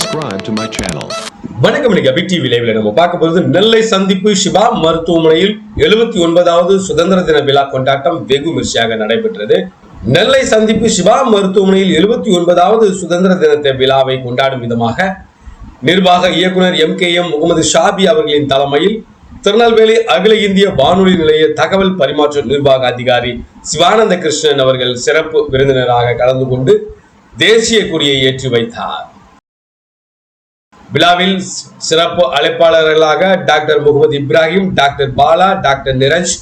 subscribe to my channel. வணக்கம் இன்னைக்கு அபி TV லைவ்ல நம்ம பார்க்க போறது நெல்லை சந்திப்பு சிவா மருத்துவமனையில் எழுபத்தி ஒன்பதாவது சுதந்திர தின விழா கொண்டாட்டம் வெகு மிர்ச்சியாக நடைபெற்றது நெல்லை சந்திப்பு சிவா மருத்துவமனையில் எழுபத்தி ஒன்பதாவது சுதந்திர தினத்தை விழாவை கொண்டாடும் விதமாக நிர்வாக இயக்குனர் M K M Mohammed Shafi அவர்களின் தலைமையில் திருநெல்வேலி அகில இந்திய வானொலி நிலைய தகவல் பரிமாற்ற நிர்வாக அதிகாரி சிவானந்த கிருஷ்ணன் அவர்கள் சிறப்பு விருந்தினராக கலந்து கொண்டு தேசிய கொடியை ஏற்றி வைத்தார் விழாவில் சிறப்பு அழைப்பாளர்களாக doctor Mohammed Ibrahim doctor Bala doctor Niraj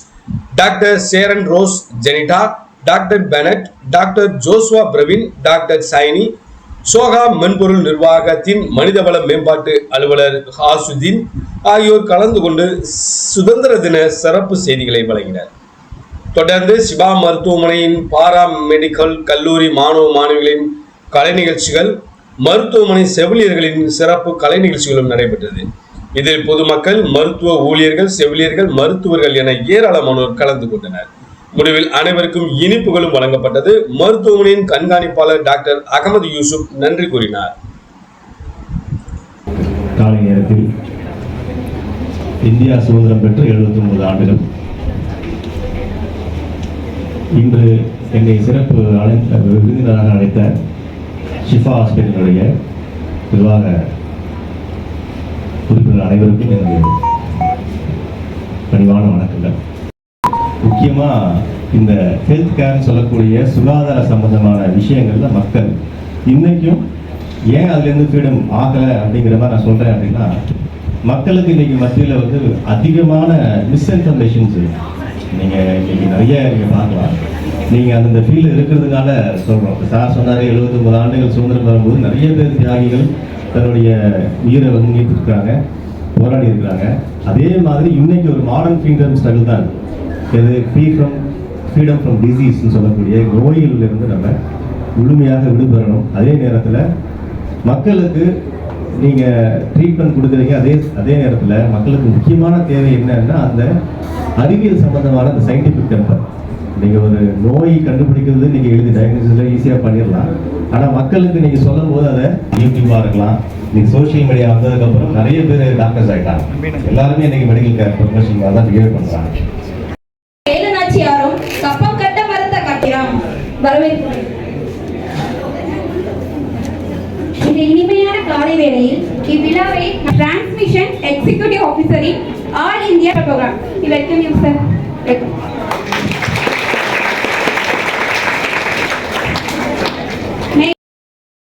doctor Cheran Rose Jenita doctor Bennet doctor Joshua Praveen doctor Saini Soka மென்பொருள் நிர்வாகத்தின் மனிதவள மேம்பாட்டு அலுவலர் ஹாசுதீன் ஆகியோர் கலந்து கொண்டு சுதந்திர தின சிறப்பு செய்திகளை வழங்கினர். தொடர்ந்து சிவா மருத்துவமனையின் பாரா மெடிக்கல் கல்லூரி மாணவ மாணவிகளின் கலை நிகழ்ச்சிகள் மருத்துவமனை செவிலியர்களின் சிறப்பு கலை நிகழ்ச்சிகளும் நடைபெற்றது. இதில் பொதுமக்கள் மருத்துவ ஊழியர்கள் செவிலியர்கள் மருத்துவர்கள் என ஏராளமானோர் கலந்து கொண்டனர். முடிவில் அனைவருக்கும் இனிப்புகளும் வழங்கப்பட்டது. மருத்துவமனையின் கண்காணிப்பாளர் டாக்டர் அகமது யூசுப் நன்றி கூறினார். காலை நேரத்தில் இந்தியா சுதந்திரம் பெற்று 79 ஆண்டுகள். இன்று என்னை சிறப்பு அழைத்த விருந்தினராக அழைத்த ஷிஃபா ஹாஸ்பிட்டலுடைய நிர்வாக உறுப்பினர் அனைவருக்கும் எனது பணிவான வணக்கங்கள். முக்கியமாக இந்த ஹெல்த் கேர்னு சொல்லக்கூடிய சுகாதார சம்பந்தமான விஷயங்கள்ல மக்கள் இன்னைக்கும் ஏன் அதுலேருந்து ஃப்ரீடம் ஆகலை அப்படிங்கிற மாதிரி நான் சொல்கிறேன் அப்படின்னா மக்களுக்கு இன்னைக்கு மத்தியில் வந்து அதிகமான மிஸ்இன்ஃபர்மேஷன்ஸ் நீங்கள் இன்னைக்கு நிறைய நீங்கள் பார்க்கலாம். நீங்கள் அந்த ஃபீல்டு இருக்கிறதுனால சொல்கிறோம் சார் சொன்னார் 79 ஆண்டுகள் சுதந்திரம் வரும்போது நிறைய பேர் தியாகிகள் தன்னுடைய உயிரை வந்து இருக்கிறாங்க போராடி இருக்கிறாங்க அதே மாதிரி இன்னைக்கு ஒரு மாடர்ன் ஃப்ரீடம் ஸ்ட்ரகிள் தான் இது ஃப்ரீ ஃப்ரம் ஃப்ரீடம் ஃப்ரம் டிசீஸ்னு சொல்லக்கூடிய நோயிலிருந்து நம்ம முழுமையாக விடுபெறணும் அதே நேரத்தில் மக்களுக்கு நீங்கள் ட்ரீட்மெண்ட் கொடுக்குறீங்க அதே அதே நேரத்தில் மக்களுக்கு முக்கியமான தேவை என்னன்னா அந்த அறிவியல் சம்பந்தமான அந்த சயின்டிஃபிக் டெம்பர் நீங்கள் ஒரு நோய் கண்டுபிடிக்கிறது நீங்கள் எழுதி டயக்னோசிஸில் ஈஸியாக பண்ணிடலாம் ஆனால் மக்களுக்கு நீங்கள் சொல்லும் போது அதை யூடியூப்பாக இருக்கலாம் இன்னைக்கு சோஷியல் மீடியா வந்ததுக்கப்புறம் நிறைய பேர் டாக்டர்ஸ் ஆகிட்டாங்க எல்லாருமே இன்னைக்கு மெடிக்கல் கேர் ப்ரொஃபஷனாக தான் பிஹேவ் பண்ணுறாங்க கப்பம் கட்ட மறுத்த கட்டிடம். வரவேற்கிறேன் இந்த இனிமையான காலை வேளையில் இவ்விழாவை transmission executive ஆஃபீஸரின் all India programme welcome you sir welcome